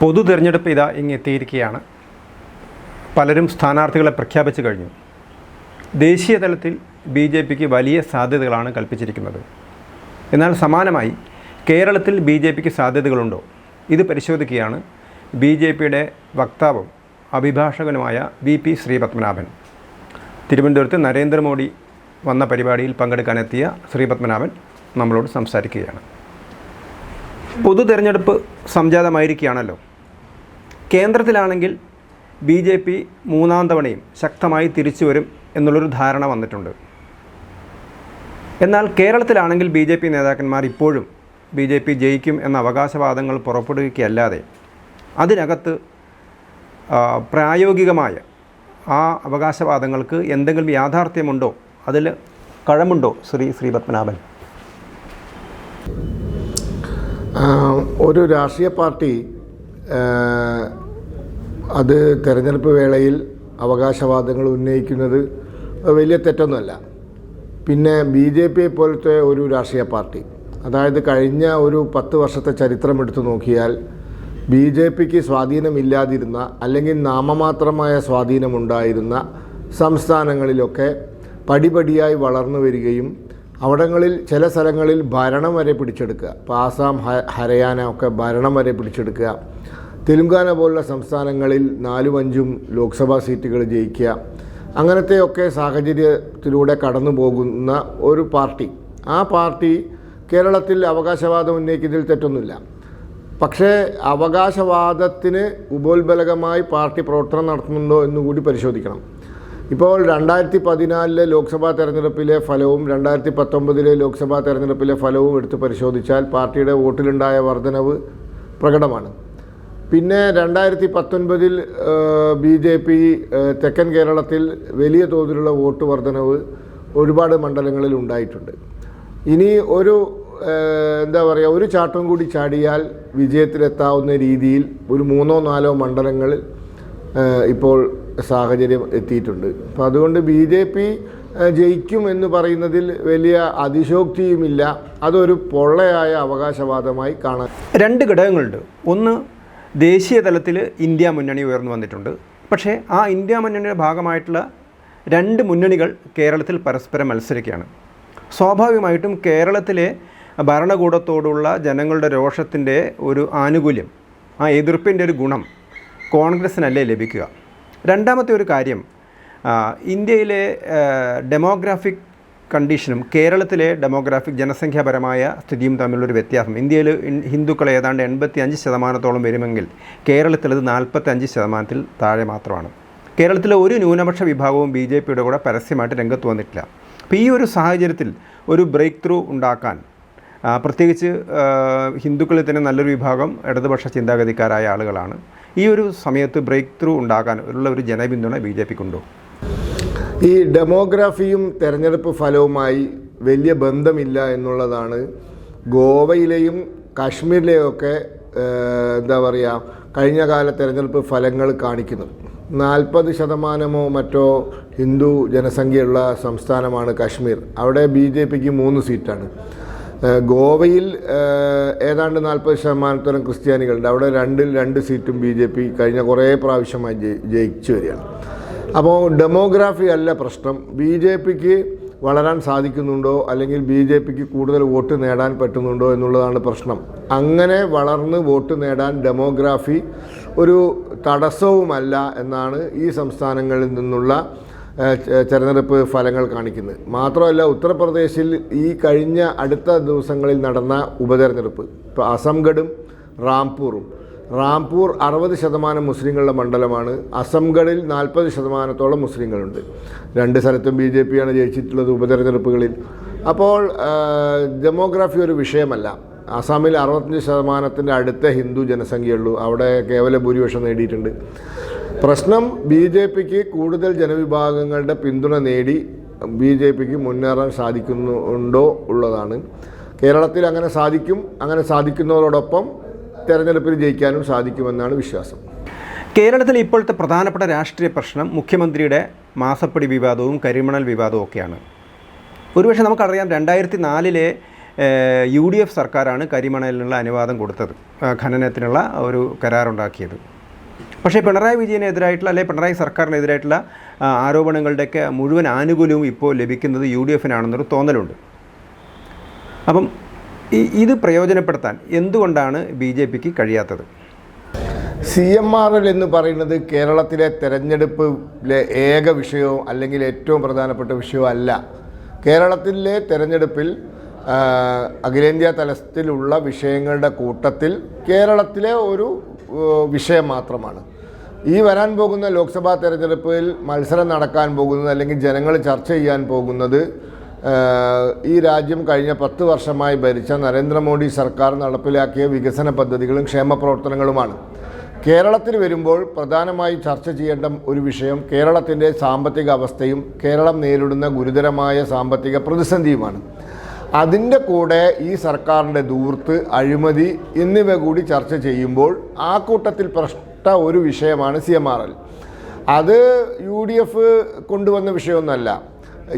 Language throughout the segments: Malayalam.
പൊതു തിരഞ്ഞെടുപ്പ് ഇതാ ഇങ്ങ് എത്തിയിരിക്കുകയാണ്. പലരും സ്ഥാനാർത്ഥികളെ പ്രഖ്യാപിച്ചു കഴിഞ്ഞു. ദേശീയ തലത്തിൽ ബി ജെ പിക്ക് വലിയ സാധ്യതകളാണ് കൽപ്പിച്ചിരിക്കുന്നത്. എന്നാൽ സമാനമായി കേരളത്തിൽ ബി ജെ പിക്ക് സാധ്യതകളുണ്ടോ? ഇത് പരിശോധിക്കുകയാണ് ബി ജെ പിയുടെ വക്താവും അഭിഭാഷകനുമായ വി പി ശ്രീപത്മനാഭൻ. തിരുവനന്തപുരത്ത് നരേന്ദ്രമോദി വന്ന പരിപാടിയിൽ പങ്കെടുക്കാനെത്തിയ ശ്രീപത്മനാഭൻ നമ്മളോട് സംസാരിക്കുകയാണ്. പൊതു തെരഞ്ഞെടുപ്പ് സംജാതമായിരിക്കുകയാണല്ലോ. കേന്ദ്രത്തിലാണെങ്കിൽ ബി ജെ പി മൂന്നാം തവണയും ശക്തമായി തിരിച്ചു വരും എന്നുള്ളൊരു ധാരണ വന്നിട്ടുണ്ട്. എന്നാൽ കേരളത്തിലാണെങ്കിൽ ബി ജെ പി നേതാക്കന്മാർ ഇപ്പോഴും ബി ജെ പി ജയിക്കും എന്ന അവകാശവാദങ്ങൾ പുറപ്പെടുവിക്കുകയല്ലാതെ അതിനകത്ത് പ്രായോഗികമായ ആ അവകാശവാദങ്ങൾക്ക് എന്തെങ്കിലും യാഥാർത്ഥ്യമുണ്ടോ? അതിൽ കഴമുണ്ടോ ശ്രീ ശ്രീ പത്മനാഭൻ? ഒരു രാഷ്ട്രീയ പാർട്ടി അത് തെരഞ്ഞെടുപ്പ് വേളയിൽ അവകാശവാദങ്ങൾ ഉന്നയിക്കുന്നത് വലിയ തെറ്റൊന്നുമല്ല. പിന്നെ ബി ജെ പി പോലത്തെ ഒരു രാഷ്ട്രീയ പാർട്ടി അതായത് കഴിഞ്ഞ ഒരു പത്ത് വർഷത്തെ ചരിത്രം എടുത്തു നോക്കിയാൽ ബി ജെ പിക്ക് സ്വാധീനമില്ലാതിരുന്ന അല്ലെങ്കിൽ നാമമാത്രമായ സ്വാധീനമുണ്ടായിരുന്ന സംസ്ഥാനങ്ങളിലൊക്കെ പടിപടിയായി വളർന്നു വരികയും അവിടങ്ങളിൽ ചില സ്ഥലങ്ങളിൽ ഭരണം വരെ പിടിച്ചെടുക്കുക. ഇപ്പോൾ ആസാം ഹ- ഹരിയാന ഒക്കെ ഭരണം വരെ പിടിച്ചെടുക്കുക. തെലുങ്കാന പോലുള്ള സംസ്ഥാനങ്ങളിൽ നാലും അഞ്ചും ലോക്സഭാ സീറ്റുകൾ ജയിക്കുക അങ്ങനത്തെയൊക്കെ സാഹചര്യത്തിലൂടെ കടന്നു പോകുന്ന ഒരു പാർട്ടി. ആ പാർട്ടി കേരളത്തിൽ അവകാശവാദം ഉന്നയിക്കുന്നതിൽ തെറ്റൊന്നുമില്ല. പക്ഷേ അവകാശവാദത്തിന് ഉപോത്ബലകമായി പാർട്ടി പ്രവർത്തനം നടത്തുന്നുണ്ടോ എന്നുകൂടി പരിശോധിക്കണം. ഇപ്പോൾ രണ്ടായിരത്തി പതിനാലിലെ ലോക്സഭാ തെരഞ്ഞെടുപ്പിലെ ഫലവും രണ്ടായിരത്തി പത്തൊമ്പതിലെ ലോക്സഭാ തെരഞ്ഞെടുപ്പിലെ ഫലവും എടുത്ത് പരിശോധിച്ചാൽ പാർട്ടിയുടെ വോട്ടിലുണ്ടായ വർധനവ് പ്രകടമാണ്. പിന്നെ രണ്ടായിരത്തി പത്തൊൻപതിൽ ബി ജെ പി തെക്കൻ കേരളത്തിൽ വലിയ തോതിലുള്ള വോട്ട് വർധനവ് ഒരുപാട് മണ്ഡലങ്ങളിൽ ഉണ്ടായിട്ടുണ്ട്. ഇനി ഒരു എന്താ പറയുക ഒരു ചാട്ടം കൂടി ചാടിയാൽ വിജയത്തിലെത്താവുന്ന രീതിയിൽ ഒരു മൂന്നോ നാലോ മണ്ഡലങ്ങളിൽ ഇപ്പോൾ സാഹചര്യം എത്തിയിട്ടുണ്ട്. അപ്പോൾ അതുകൊണ്ട് ബി ജെ പി ജയിക്കും എന്ന് പറയുന്നതിൽ വലിയ അതിശോക്തിയുമില്ല. അതൊരു പൊള്ളയായ അവകാശവാദമായി കാണാൻ രണ്ട് ഘടകങ്ങളുണ്ട്. ഒന്ന് ദേശീയ തലത്തിൽ ഇന്ത്യ മുന്നണി ഉയർന്നു വന്നിട്ടുണ്ട്. പക്ഷേ ആ ഇന്ത്യ മുന്നണിയുടെ ഭാഗമായിട്ടുള്ള രണ്ട് മുന്നണികൾ കേരളത്തിൽ പരസ്പരം മത്സരിക്കുകയാണ്. സ്വാഭാവികമായിട്ടും കേരളത്തിലെ ഭരണകൂടത്തോടുള്ള ജനങ്ങളുടെ രോഷത്തിന്റെ ഒരു ആനുകൂല്യം ആ എതിർപ്പിന്റെ ഒരു ഗുണം കോൺഗ്രസ്സിനല്ലേ ലഭിക്കുക? രണ്ടാമത്തെ ഒരു കാര്യം ഇന്ത്യയിലെ ഡെമോഗ്രാഫിക് കണ്ടീഷനും കേരളത്തിലെ ഡെമോഗ്രാഫിക് ജനസംഖ്യാപരമായ സ്ഥിതിയും തമ്മിലൊരു വ്യത്യാസം. ഇന്ത്യയിൽ ഹിന്ദുക്കൾ ഏതാണ്ട് എൺപത്തി അഞ്ച് ശതമാനത്തോളം വരുമെങ്കിൽ കേരളത്തിൽ അത് നാൽപ്പത്തഞ്ച് ശതമാനത്തിൽ താഴെ മാത്രമാണ്. കേരളത്തിലെ ഒരു ന്യൂനപക്ഷ വിഭാഗവും ബി ജെ പിയുടെ കൂടെ പരസ്യമായിട്ട് രംഗത്ത് വന്നിട്ടില്ല. അപ്പോൾ ഈ ഒരു സാഹചര്യത്തിൽ ഒരു ബ്രേക്ക് ത്രൂ ഉണ്ടാക്കാൻ പ്രത്യേകിച്ച് ഹിന്ദുക്കളിൽ തന്നെ നല്ലൊരു വിഭാഗം ഇടതുപക്ഷ ചിന്താഗതിക്കാരായ ആളുകളാണ് ഈ ഒരു സമയത്ത് ബ്രേക്ക് ത്രൂ ഉണ്ടാക്കാൻ ഉള്ള ഒരു ജനപിന്തുണ ബി ജെ പിക്കുണ്ടോ? ഈ ഡെമോഗ്രാഫിയും തെരഞ്ഞെടുപ്പ് ഫലവുമായി വലിയ ബന്ധമില്ല എന്നുള്ളതാണ് ഗോവയിലെയും കാശ്മീരിലെയും ഒക്കെ എന്താ പറയുക കഴിഞ്ഞ കാല തെരഞ്ഞെടുപ്പ് ഫലങ്ങൾ കാണിക്കുന്നത്. നാൽപ്പത് ശതമാനമോ മറ്റോ ഹിന്ദു ജനസംഖ്യയുള്ള സംസ്ഥാനമാണ് കാശ്മീർ. അവിടെ ബി ജെ പിക്ക് മൂന്ന് സീറ്റാണ്. ഗോവയിൽ ഏതാണ്ട് നാൽപ്പത് ശതമാനത്തോളം ക്രിസ്ത്യാനികളുണ്ട്. അവിടെ രണ്ടിൽ രണ്ട് സീറ്റും ബി ജെ പി കഴിഞ്ഞ കുറേ പ്രാവശ്യമായി ജയിച്ചു വരികയാണ്. അപ്പോൾ ഡെമോഗ്രാഫി അല്ല പ്രശ്നം. ബി ജെ പിക്ക് വളരാൻ സാധിക്കുന്നുണ്ടോ? അല്ലെങ്കിൽ ബി ജെ പിക്ക് കൂടുതൽ വോട്ട് നേടാൻ പറ്റുന്നുണ്ടോ എന്നുള്ളതാണ് പ്രശ്നം. അങ്ങനെ വളർന്ന് വോട്ട് നേടാൻ ഡെമോഗ്രാഫി ഒരു തടസ്സവുമല്ല എന്നാണ് ഈ സംസ്ഥാനങ്ങളിൽ നിന്നുള്ള തെരഞ്ഞെടുപ്പ് ഫലങ്ങൾ കാണിക്കുന്നത്. മാത്രമല്ല ഉത്തർപ്രദേശിൽ ഈ കഴിഞ്ഞ അടുത്ത ദിവസങ്ങളിൽ നടന്ന ഉപതെരഞ്ഞെടുപ്പ് ഇപ്പോൾ അസംഗഡും റാംപൂറും. റാംപൂർ അറുപത് ശതമാനം മുസ്ലിങ്ങളുടെ മണ്ഡലമാണ്. അസംഗഡിൽ നാൽപ്പത് ശതമാനത്തോളം മുസ്ലിങ്ങളുണ്ട്. രണ്ട് സ്ഥലത്തും ബി ജെ പിയാണ് ജയിച്ചിട്ടുള്ളത് ഉപതെരഞ്ഞെടുപ്പുകളിൽ. അപ്പോൾ ഡെമോഗ്രാഫി ഒരു വിഷയമല്ല. അസാമിൽ അറുപത്തഞ്ച് ശതമാനത്തിന്റെ അടുത്ത ഹിന്ദു ജനസംഖ്യയുള്ളൂ. അവിടെ കേവല ഭൂരിപക്ഷം നേടിയിട്ടുണ്ട്. പ്രശ്നം ബി ജെ പിക്ക് കൂടുതൽ ജനവിഭാഗങ്ങളുടെ പിന്തുണ നേടി ബി ജെ പിക്ക് മുന്നേറാൻ സാധിക്കുന്നുണ്ടോ ഉള്ളതാണ്. കേരളത്തിൽ അങ്ങനെ സാധിക്കും അങ്ങനെ സാധിക്കുന്നതോടൊപ്പം തെരഞ്ഞെടുപ്പിൽ ജയിക്കാനും സാധിക്കുമെന്നാണ് വിശ്വാസം. കേരളത്തിലെ ഇപ്പോഴത്തെ പ്രധാനപ്പെട്ട രാഷ്ട്രീയ പ്രശ്നം മുഖ്യമന്ത്രിയുടെ മാസപ്പടി വിവാദവും കരിമണൽ വിവാദവും ഒക്കെയാണ്. ഒരുപക്ഷെ നമുക്കറിയാം രണ്ടായിരത്തി നാലിലെ യു ഡി എഫ് സർക്കാരാണ് കരിമണലിനുള്ള അനുവാദം കൊടുത്തത്. ഖനനത്തിനുള്ള ഒരു കരാറുണ്ടാക്കിയത്. പക്ഷേ പിണറായി വിജയനെതിരായിട്ടുള്ള അല്ലെങ്കിൽ പിണറായി സർക്കാരിനെതിരായിട്ടുള്ള ആരോപണങ്ങളുടെയൊക്കെ മുഴുവൻ ആനുകൂല്യവും ഇപ്പോൾ ലഭിക്കുന്നത് യു ഡി എഫിനാണെന്നൊരു തോന്നലുണ്ട്. അപ്പം ഇത് പ്രയോജനപ്പെടുത്താൻ എന്തുകൊണ്ടാണ് ബി ജെ പിക്ക് കഴിയാത്തത്? സി എം ആർ എൽ എന്ന് പറയുന്നത് കേരളത്തിലെ തെരഞ്ഞെടുപ്പിലെ ഏക വിഷയവും അല്ലെങ്കിൽ ഏറ്റവും പ്രധാനപ്പെട്ട വിഷയവും അല്ല. കേരളത്തിലെ തെരഞ്ഞെടുപ്പിൽ അഖിലേന്ത്യാ തലത്തിലുള്ള വിഷയങ്ങളുടെ കൂട്ടത്തിൽ കേരളത്തിലെ ഒരു വിഷയം മാത്രമാണ്. ഈ വരാൻ പോകുന്ന ലോക്സഭാ തെരഞ്ഞെടുപ്പിൽ മത്സരം നടക്കാൻ പോകുന്നത് അല്ലെങ്കിൽ ജനങ്ങൾ ചർച്ച ചെയ്യാൻ പോകുന്നത് ഈ രാജ്യം കഴിഞ്ഞ പത്ത് വർഷമായി ഭരിച്ച നരേന്ദ്രമോദി സർക്കാർ നടപ്പിലാക്കിയ വികസന പദ്ധതികളും ക്ഷേമ പ്രവർത്തനങ്ങളുമാണ്. കേരളത്തിൽ വരുമ്പോൾ പ്രധാനമായി ചർച്ച ചെയ്യേണ്ട ഒരു വിഷയം കേരളത്തിന്റെ സാമ്പത്തിക അവസ്ഥയും കേരളം നേരിടുന്ന ഗുരുതരമായ സാമ്പത്തിക പ്രതിസന്ധിയുമാണ്. അതിന്റെ കൂടെ ഈ സർക്കാരിന്റെ ദൂർത്ത് അഴിമതി എന്നിവ കൂടി ചർച്ച ചെയ്യുമ്പോൾ ആ കൂട്ടത്തിൽ പ്രശ്ന ഒരു വിഷയമാണ് സി എം ആർ എൽ. അത് യു ഡി എഫ് കൊണ്ടുവന്ന വിഷയമൊന്നുമല്ല.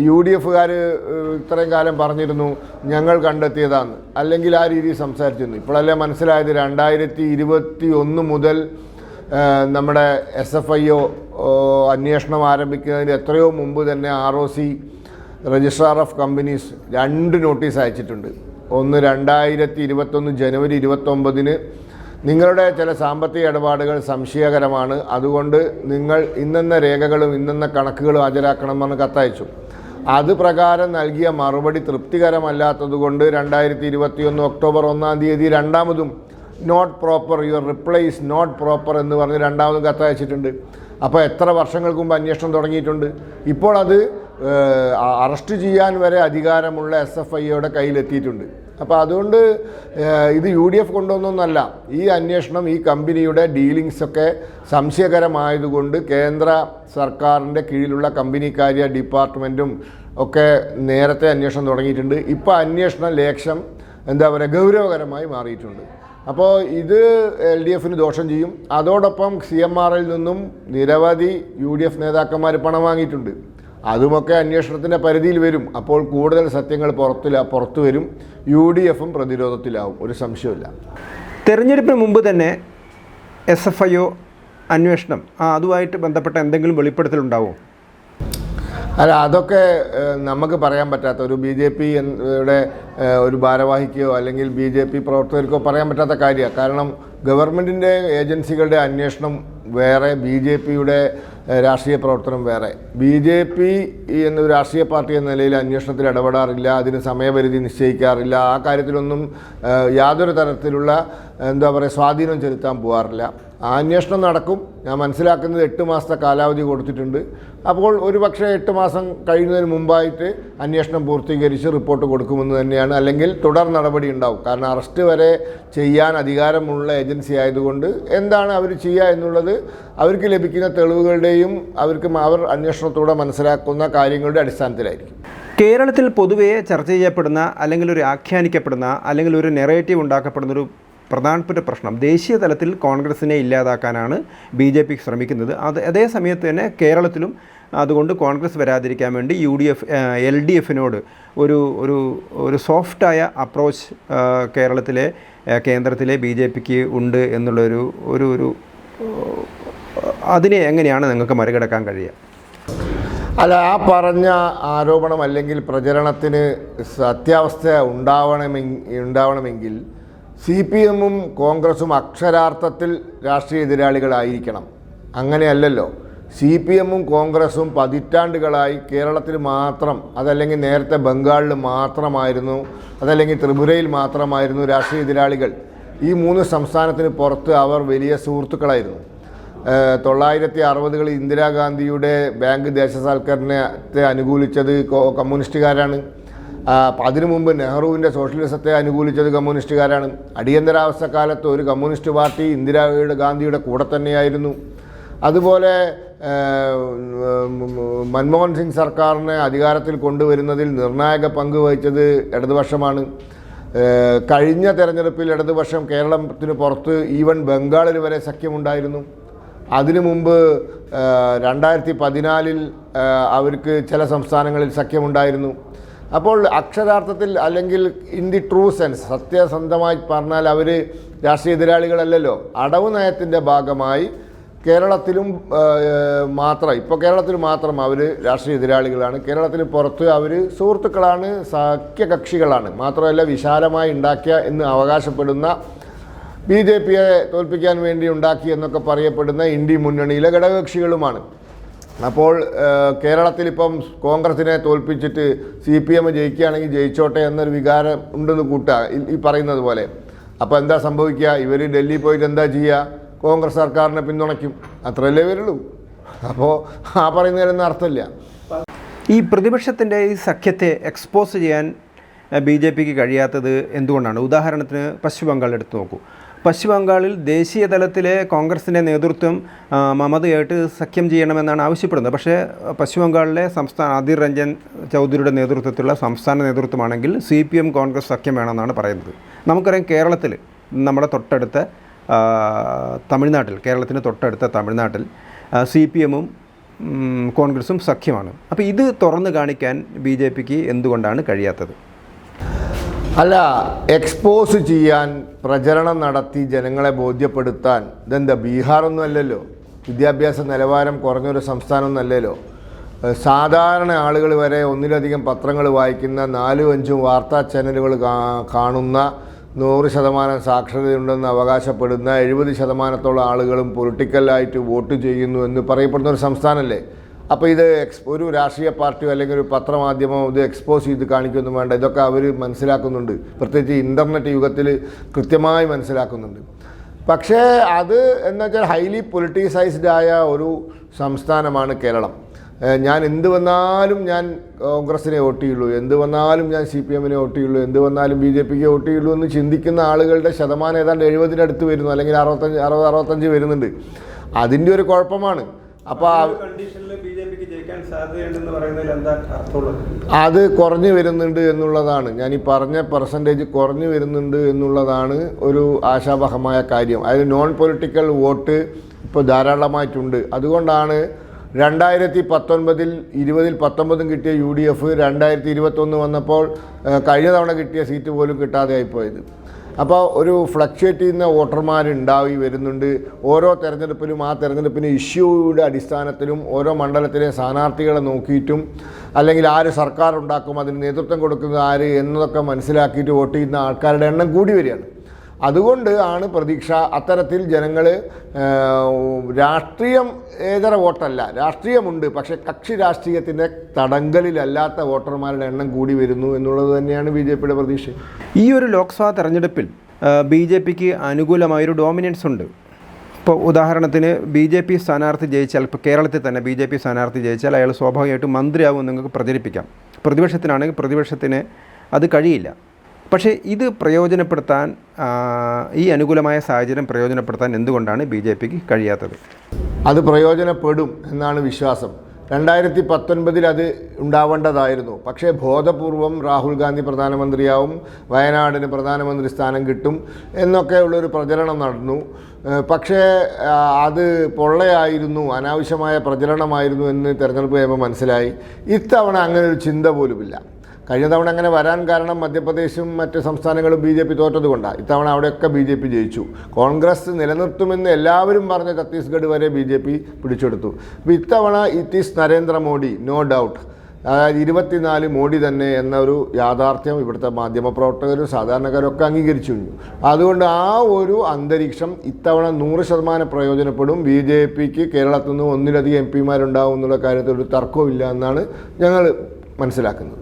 യു ഡി എഫുകാർ ഇത്രയും കാലം പറഞ്ഞിരുന്നു ഞങ്ങൾ കണ്ടെത്തിയതാണ് അല്ലെങ്കിൽ ആ രീതിയിൽ സംസാരിച്ചിരുന്നു. ഇപ്പോഴല്ലേ മനസ്സിലായത് രണ്ടായിരത്തി ഇരുപത്തി ഒന്ന് മുതൽ നമ്മുടെ എസ് എഫ് ഐ ഒ അന്വേഷണം ആരംഭിക്കുന്നതിന് എത്രയോ മുമ്പ് തന്നെ R O C registrar of companies രണ്ട് നോട്ടീസ് അയച്ചിട്ടുണ്ട്. ഒന്ന് രണ്ടായിരത്തി ഇരുപത്തൊന്ന് ജനുവരി ഇരുപത്തൊമ്പതിന്. നിങ്ങളുടെ ചില സാമ്പത്തിക ഇടപാടുകൾ സംശയകരമാണ്. അതുകൊണ്ട് നിങ്ങൾ ഇന്നെന്ന രേഖകളും ഇന്നെന്ന കണക്കുകളും ഹാജരാക്കണമെന്ന് കത്തയച്ചു. അത് പ്രകാരം നൽകിയ മറുപടി തൃപ്തികരമല്ലാത്തതുകൊണ്ട് രണ്ടായിരത്തി ഇരുപത്തിയൊന്ന് ഒക്ടോബർ ഒന്നാം തീയതി രണ്ടാമതും not proper your reply is not proper എന്ന് പറഞ്ഞ് രണ്ടാമതും കത്തയച്ചിട്ടുണ്ട്. അപ്പോൾ എത്ര വർഷങ്ങൾക്ക് മുമ്പ് അന്വേഷണം തുടങ്ങിയിട്ടുണ്ട്? ഇപ്പോൾ അത് അറസ്റ്റ് ചെയ്യാൻ വരെ അധികാരമുള്ള എസ് എഫ് ഐയുടെ കയ്യിലെത്തിയിട്ടുണ്ട്. അപ്പോൾ അതുകൊണ്ട് ഇത് യു ഡി എഫ് കൊണ്ടുവന്നൊന്നല്ല. ഈ അന്വേഷണം ഈ കമ്പനിയുടെ ഡീലിങ്സൊക്കെ സംശയകരമായതുകൊണ്ട് കേന്ദ്ര സർക്കാരിന്റെ കീഴിലുള്ള കമ്പനി കാര്യ ഡിപ്പാർട്ട്മെന്റും ഒക്കെ നേരത്തെ അന്വേഷണം തുടങ്ങിയിട്ടുണ്ട്. ഇപ്പോൾ അന്വേഷണം ലേശം എന്താ പറയുക ഗൗരവകരമായി മാറിയിട്ടുണ്ട്. അപ്പോൾ ഇത് എൽ ഡി എഫിന് ദോഷം ചെയ്യും. അതോടൊപ്പം സി എം ആറിൽ നിന്നും നിരവധി യു ഡി എഫ് നേതാക്കന്മാർ പണം വാങ്ങിയിട്ടുണ്ട്. അതുമൊക്കെ അന്വേഷണത്തിന്റെ പരിധിയിൽ വരും. അപ്പോൾ കൂടുതൽ സത്യങ്ങൾ പുറത്തില പുറത്തു വരും. യു ഡി എഫും പ്രതിരോധത്തിലാവും. ഒരു സംശയമില്ല തെരഞ്ഞെടുപ്പിന് മുമ്പ് തന്നെ എസ് എഫ് ഐ ഒ അന്വേഷണം ആ അതുമായിട്ട് ബന്ധപ്പെട്ട എന്തെങ്കിലും വെളിപ്പെടുത്തലുണ്ടാവും അല്ല അതൊക്കെ നമുക്ക് പറയാൻ പറ്റാത്ത ഒരു ബി ജെ പി യുടെ ഒരു ഭാരവാഹിക്കോ അല്ലെങ്കിൽ ബി ജെ പി പ്രവർത്തകർക്കോ പറയാൻ പറ്റാത്ത കാര്യമാണ്. കാരണം ഗവൺമെന്റിന്റെ ഏജൻസികളുടെ അന്വേഷണം വേറെ ബി ജെ പിയുടെ രാഷ്ട്രീയ പ്രവർത്തനം വേറെ. ബി ജെ പി എന്ന ഒരു രാഷ്ട്രീയ പാർട്ടി എന്ന നിലയിൽ അന്വേഷണത്തിൽ ഇടപെടാറില്ല അതിന് സമയപരിധി നിശ്ചയിക്കാറില്ല ആ കാര്യത്തിലൊന്നും യാതൊരു തരത്തിലുള്ള എന്താ പറയുക സ്വാധീനം ചെലുത്താൻ പോകാറില്ല അന്വേഷണം നടക്കും. ഞാൻ മനസ്സിലാക്കുന്നത് എട്ട് മാസത്തെ കാലാവധി കൊടുത്തിട്ടുണ്ട്. അപ്പോൾ ഒരു പക്ഷേ എട്ട് മാസം കഴിയുന്നതിന് മുമ്പായിട്ട് അന്വേഷണം പൂർത്തീകരിച്ച് റിപ്പോർട്ട് കൊടുക്കുമെന്ന് തന്നെയാണ്. അല്ലെങ്കിൽ തുടർ നടപടി ഉണ്ടാവും. കാരണം അറസ്റ്റ് വരെ ചെയ്യാൻ അധികാരമുള്ള ഏജൻസി ആയതുകൊണ്ട് എന്താണ് അവർ ചെയ്യുക എന്നുള്ളത് അവർക്ക് ലഭിക്കുന്ന തെളിവുകളുടെയും അവർക്ക് അവർ അന്വേഷണത്തോടെ മനസ്സിലാക്കുന്ന കാര്യങ്ങളുടെ അടിസ്ഥാനത്തിലായിരിക്കും. കേരളത്തിൽ പൊതുവേ ചർച്ച ചെയ്യപ്പെടുന്ന അല്ലെങ്കിൽ ഒരു ആഖ്യാനിക്കപ്പെടുന്ന അല്ലെങ്കിൽ ഒരു നെറേറ്റീവ് ഉണ്ടാക്കപ്പെടുന്ന ഒരു പ്രധാനപ്പെട്ട പ്രശ്നം. ദേശീയ തലത്തിൽ കോൺഗ്രസിനെ ഇല്ലാതാക്കാനാണ് ബി ജെ പി ശ്രമിക്കുന്നത്. അത് അതേ സമയത്ത് തന്നെ കേരളത്തിലും അതുകൊണ്ട് കോൺഗ്രസ് വരാതിരിക്കാൻ വേണ്ടി U D F L D എഫിനോട് ഒരു ഒരു ഒരു സോഫ്റ്റായ അപ്രോച്ച് കേരളത്തിലെ കേന്ദ്രത്തിലെ ബി ജെ പിക്ക് ഉണ്ട് എന്നുള്ളൊരു ഒരു ഒരു അതിനെ എങ്ങനെയാണ് നിങ്ങൾക്ക് മറികടക്കാൻ കഴിയുക? അല്ല ആ പറഞ്ഞ ആരോപണം അല്ലെങ്കിൽ പ്രചരണത്തിന് സത്യാവസ്ഥ ഉണ്ടാവണമെങ്കിൽ ഉണ്ടാവണമെങ്കിൽ സി പി എമ്മും കോൺഗ്രസും അക്ഷരാർത്ഥത്തിൽ രാഷ്ട്രീയ എതിരാളികളായിരിക്കണം. അങ്ങനെയല്ലല്ലോ. സി പി എമ്മും കോൺഗ്രസും പതിറ്റാണ്ടുകളായി കേരളത്തിൽ മാത്രം അതല്ലെങ്കിൽ നേരത്തെ ബംഗാളിൽ മാത്രമായിരുന്നു അതല്ലെങ്കിൽ ത്രിപുരയിൽ മാത്രമായിരുന്നു രാഷ്ട്രീയ എതിരാളികൾ. ഈ മൂന്ന് സംസ്ഥാനത്തിന് പുറത്ത് അവർ വലിയ സുഹൃത്തുക്കളായിരുന്നു. തൊള്ളായിരത്തി അറുപതുകളിൽ ഇന്ദിരാഗാന്ധിയുടെ ബാങ്ക് ദേശസാൽക്കരണത്തെ അനുകൂലിച്ചത് കമ്മ്യൂണിസ്റ്റുകാരാണ്. അതിനു മുമ്പ് നെഹ്റുവിന്റെ സോഷ്യലിസത്തെ അനുകൂലിച്ചത് കമ്മ്യൂണിസ്റ്റുകാരാണ്. അടിയന്തരാവസ്ഥ കാലത്ത് ഒരു കമ്മ്യൂണിസ്റ്റ് പാർട്ടി ഇന്ദിരായുടെ ഗാന്ധിയുടെ കൂടെ തന്നെയായിരുന്നു. അതുപോലെ മൻമോഹൻ സിംഗ് സർക്കാരിനെ അധികാരത്തിൽ കൊണ്ടുവരുന്നതിൽ നിർണായക പങ്ക് വഹിച്ചത് ഇടതുപക്ഷമാണ്. കഴിഞ്ഞ തെരഞ്ഞെടുപ്പിൽ ഇടതുപക്ഷം കേരളത്തിന് പുറത്ത് ഈവൻ ബംഗാളിൽ വരെ സഖ്യമുണ്ടായിരുന്നു. അതിനു മുമ്പ് രണ്ടായിരത്തി പതിനാലിൽ അവർക്ക് ചില സംസ്ഥാനങ്ങളിൽ സഖ്യമുണ്ടായിരുന്നു. അപ്പോൾ അക്ഷരാർത്ഥത്തിൽ അല്ലെങ്കിൽ ഇൻ ദി ട്രൂ സെൻസ് സത്യസന്ധമായി പറഞ്ഞാൽ അവർ രാഷ്ട്രീയ എതിരാളികളല്ലല്ലോ. അടവ് നയത്തിന്റെ ഭാഗമായി കേരളത്തിലും മാത്രം ഇപ്പോൾ കേരളത്തിൽ മാത്രം അവർ രാഷ്ട്രീയ എതിരാളികളാണ്. കേരളത്തിന് പുറത്ത് അവർ സുഹൃത്തുക്കളാണ് സഖ്യകക്ഷികളാണ്. മാത്രമല്ല വിശാലമായി ഉണ്ടാക്കിയ എന്ന് അവകാശപ്പെടുന്ന ബി ജെ പിയെ തോൽപ്പിക്കാൻ വേണ്ടി ഉണ്ടാക്കി എന്നൊക്കെ പറയപ്പെടുന്ന ഇന്ത്യ മുന്നണിയിലെ ഘടകകക്ഷികളുമാണ്. അപ്പോൾ കേരളത്തിൽ ഇപ്പം കോൺഗ്രസിനെ തോൽപ്പിച്ചിട്ട് സി പി എം ജയിക്കുകയാണെങ്കിൽ ജയിച്ചോട്ടെ എന്നൊരു വികാരം ഉണ്ടെന്ന് കൂട്ടുക ഈ- പറയുന്നത് പോലെ. അപ്പോൾ എന്താ സംഭവിക്കുക? ഇവർ ഡൽഹി പോയിട്ട് എന്താ ചെയ്യുക? കോൺഗ്രസ് സർക്കാരിനെ പിന്തുണയ്ക്കും. അത്രയല്ലേ വരുള്ളൂ. അപ്പോൾ ആ പറയുന്നതിലൊന്നും അർത്ഥമില്ല. ഈ പ്രതിപക്ഷത്തിന്റെ ഈ സഖ്യത്തെ എക്സ്പോസ് ചെയ്യാൻ ബി ജെ പിക്ക് കഴിയാത്തത് എന്തുകൊണ്ടാണ്? ഉദാഹരണത്തിന് പശ്ചിമ ബംഗാൾ എടുത്തു നോക്കൂ. പശ്ചിമ ബംഗാളിൽ ദേശീയ തലത്തിലെ കോൺഗ്രസിന്റെ നേതൃത്വം മമതയായിട്ട് സഖ്യം ചെയ്യണമെന്നാണ് ആവശ്യപ്പെടുന്നത്. പക്ഷേ പശ്ചിമ ബംഗാളിലെ സംസ്ഥാന അധീർ രഞ്ജൻ ചൗധരിയുടെ നേതൃത്വത്തിലുള്ള സംസ്ഥാന നേതൃത്വമാണെങ്കിൽ സി പി എം കോൺഗ്രസ് സഖ്യം വേണമെന്നാണ് പറയുന്നത്. നമുക്കറിയാം കേരളത്തിൽ നമ്മുടെ തൊട്ടടുത്ത തമിഴ്നാട്ടിൽ കേരളത്തിന് തൊട്ടടുത്ത തമിഴ്നാട്ടിൽ സി പി എമ്മും കോൺഗ്രസും സഖ്യമാണ്. അപ്പോൾ ഇത് തുറന്നു കാണിക്കാൻ ബി ജെ പിക്ക് എന്തുകൊണ്ടാണ് കഴിയാത്തത്? അല്ല എക്സ്പോസ് ചെയ്യാൻ പ്രചരണം നടത്തി ജനങ്ങളെ ബോധ്യപ്പെടുത്താൻ. ഇതെന്താ ബീഹാറൊന്നും അല്ലല്ലോ. വിദ്യാഭ്യാസ നിലവാരം കുറഞ്ഞൊരു സംസ്ഥാനമൊന്നുമല്ലല്ലോ ഏഹ് സാധാരണ ആളുകൾ വരെ ഒന്നിലധികം പത്രങ്ങൾ വായിക്കുന്ന നാലും അഞ്ചും വാർത്താ ചാനലുകൾ കാണുന്ന നൂറ് ശതമാനം സാക്ഷരതയുണ്ടെന്ന് അവകാശപ്പെടുന്ന എഴുപത് ശതമാനത്തോളം ആളുകളും പൊളിറ്റിക്കലായിട്ട് വോട്ട് ചെയ്യുന്നു എന്ന് പറയപ്പെടുന്ന ഒരു സംസ്ഥാനമല്ലേ? അപ്പോൾ ഇത് എക്സ് ഒരു രാഷ്ട്രീയ പാർട്ടിയോ അല്ലെങ്കിൽ ഒരു പത്രമാധ്യമമോ ഇത് എക്സ്പോസ് ചെയ്ത് കാണിക്കൊന്നും വേണ്ട. ഇതൊക്കെ അവർ മനസ്സിലാക്കുന്നുണ്ട്. പ്രത്യേകിച്ച് ഇന്റർനെറ്റ് യുഗത്തിൽ കൃത്യമായി മനസ്സിലാക്കുന്നുണ്ട്. പക്ഷേ അത് എന്ന് വെച്ചാൽ ഹൈലി പൊളിറ്റിസൈസ്ഡ് ആയ ഒരു സംസ്ഥാനമാണ് കേരളം. ഞാൻ എന്ത് വന്നാലും ഞാൻ കോൺഗ്രസിനെ വോട്ട് ചെയ്യുള്ളൂ. എന്ത് വന്നാലും ഞാൻ സി പി എമ്മിനെ വോട്ട് ചെയ്യുള്ളൂ. എന്ത് വന്നാലും ബി ജെ പിക്ക് വോട്ട് ചെയ്യുള്ളൂ എന്ന് ചിന്തിക്കുന്ന ആളുകളുടെ ശതമാനം ഏതാണ്ട് എഴുപതിനടുത്ത് വരുന്നു. അല്ലെങ്കിൽ അറുപത്തഞ്ച് അറുപത് അറുപത്തഞ്ച് വരുന്നുണ്ട്. അതിന്റെ ഒരു കുഴപ്പമാണ്. അപ്പോൾ അത് കുറഞ്ഞു വരുന്നുണ്ട് എന്നുള്ളതാണ്. ഞാൻ ഈ പറഞ്ഞ പെർസെന്റേജ് കുറഞ്ഞു വരുന്നുണ്ട് എന്നുള്ളതാണ് ഒരു ആശാവഹമായ കാര്യം. അതായത് നോൺ പൊളിറ്റിക്കൽ വോട്ട് ഇപ്പോൾ ധാരാളമായിട്ടുണ്ട്. അതുകൊണ്ടാണ് രണ്ടായിരത്തി പത്തൊൻപതിൽ ഇരുപതിൽ പത്തൊമ്പതും കിട്ടിയ യു ഡി എഫ് രണ്ടായിരത്തി ഇരുപത്തൊന്ന് വന്നപ്പോൾ കഴിഞ്ഞ തവണ കിട്ടിയ സീറ്റ് പോലും കിട്ടാതെ ആയിപ്പോയത് അപ്പോൾ ഒരു ഫ്ലക്ച്വേറ്റ് ചെയ്യുന്ന വോട്ടർമാരുണ്ടായി വരുന്നുണ്ട്. ഓരോ തെരഞ്ഞെടുപ്പിലും ആ തെരഞ്ഞെടുപ്പിന് ഇഷ്യൂയുടെ അടിസ്ഥാനത്തിലും ഓരോ മണ്ഡലത്തിലെ സ്ഥാനാർത്ഥികളെ നോക്കിയിട്ടും അല്ലെങ്കിൽ ആര് സർക്കാർ ഉണ്ടാക്കും അതിന് നേതൃത്വം കൊടുക്കുന്നത് ആര് എന്നതൊക്കെ മനസ്സിലാക്കിയിട്ട് വോട്ട് ചെയ്യുന്ന ആൾക്കാരുടെ എണ്ണം കൂടി വരികയാണ്. അതുകൊണ്ട് ആണ് പ്രതീക്ഷ അത്തരത്തിൽ ജനങ്ങൾ രാഷ്ട്രീയം ഏതര വോട്ടല്ല രാഷ്ട്രീയമുണ്ട് പക്ഷേ കക്ഷി രാഷ്ട്രീയത്തിന്റെ തടങ്കലിലല്ലാത്ത വോട്ടർമാരുടെ എണ്ണം കൂടി വരുന്നു എന്നുള്ളത് തന്നെയാണ് ബി ജെ പിയുടെ പ്രതീക്ഷ. ഈ ഒരു ലോക്സഭാ തെരഞ്ഞെടുപ്പിൽ ബി ജെ പിക്ക് അനുകൂലമായൊരു ഡോമിനൻസ് ഉണ്ട്. ഇപ്പോൾ ഉദാഹരണത്തിന് ബി ജെ പി സ്ഥാനാർത്ഥി ജയിച്ചാൽ ഇപ്പോൾ കേരളത്തിൽ തന്നെ ബി ജെ പി സ്ഥാനാർത്ഥി ജയിച്ചാൽ അയാൾ സ്വാഭാവികമായിട്ടും മന്ത്രിയാവും നിങ്ങൾക്ക് പ്രചരിപ്പിക്കാം. പ്രതിപക്ഷത്തിനാണെങ്കിൽ പ്രതിപക്ഷത്തിന് അത് കഴിയില്ല. പക്ഷേ ഇത് പ്രയോജനപ്പെടുത്താൻ ഈ അനുകൂലമായ സാഹചര്യം പ്രയോജനപ്പെടുത്താൻ എന്തുകൊണ്ടാണ് ബി ജെ പിക്ക് കഴിയാത്തത്? അത് പ്രയോജനപ്പെടും എന്നാണ് വിശ്വാസം. രണ്ടായിരത്തി പത്തൊൻപതിൽ അത് ഉണ്ടാവേണ്ടതായിരുന്നു. പക്ഷേ ബോധപൂർവം രാഹുൽ ഗാന്ധി പ്രധാനമന്ത്രിയാവും വയനാടിന് പ്രധാനമന്ത്രി സ്ഥാനം കിട്ടും എന്നൊക്കെ ഉള്ളൊരു പ്രചരണം നടന്നു. പക്ഷേ അത് പൊള്ളയായിരുന്നു അനാവശ്യമായ പ്രചരണമായിരുന്നു എന്ന് തെരഞ്ഞെടുപ്പ് കഴിയുമ്പോൾ മനസ്സിലായി. ഇത്തവണ അങ്ങനെ ഒരു ചിന്ത പോലുമില്ല. കഴിഞ്ഞ തവണ അങ്ങനെ വരാൻ കാരണം മധ്യപ്രദേശും മറ്റ് സംസ്ഥാനങ്ങളും ബി ജെ പി തോറ്റതുകൊണ്ടാണ്. ഇത്തവണ അവിടെയൊക്കെ ബി ജെ പി ജയിച്ചു. കോൺഗ്രസ് നിലനിർത്തുമെന്ന് എല്ലാവരും പറഞ്ഞ ഛത്തീസ്ഗഡ് വരെ ബി ജെ പി പിടിച്ചെടുത്തു. അപ്പോൾ ഇത്തവണ it is Narendra Modi no doubt അതായത് ഇരുപത്തിനാല് മോഡി തന്നെ എന്നൊരു യാഥാർത്ഥ്യം ഇവിടുത്തെ മാധ്യമപ്രവർത്തകരും സാധാരണക്കാരും ഒക്കെ അംഗീകരിച്ചു കഴിഞ്ഞു അതുകൊണ്ട് ആ ഒരു അന്തരീക്ഷം ഇത്തവണ നൂറ് ശതമാനം പ്രയോജനപ്പെടും. ബി ജെ പിക്ക് കേരളത്തിൽ നിന്ന് ഒന്നിലധികം എം പിമാരുണ്ടാവും എന്നുള്ള കാര്യത്തിൽ ഒരു തർക്കവും ഇല്ല എന്നാണ് ഞങ്ങൾ മനസ്സിലാക്കുന്നത്.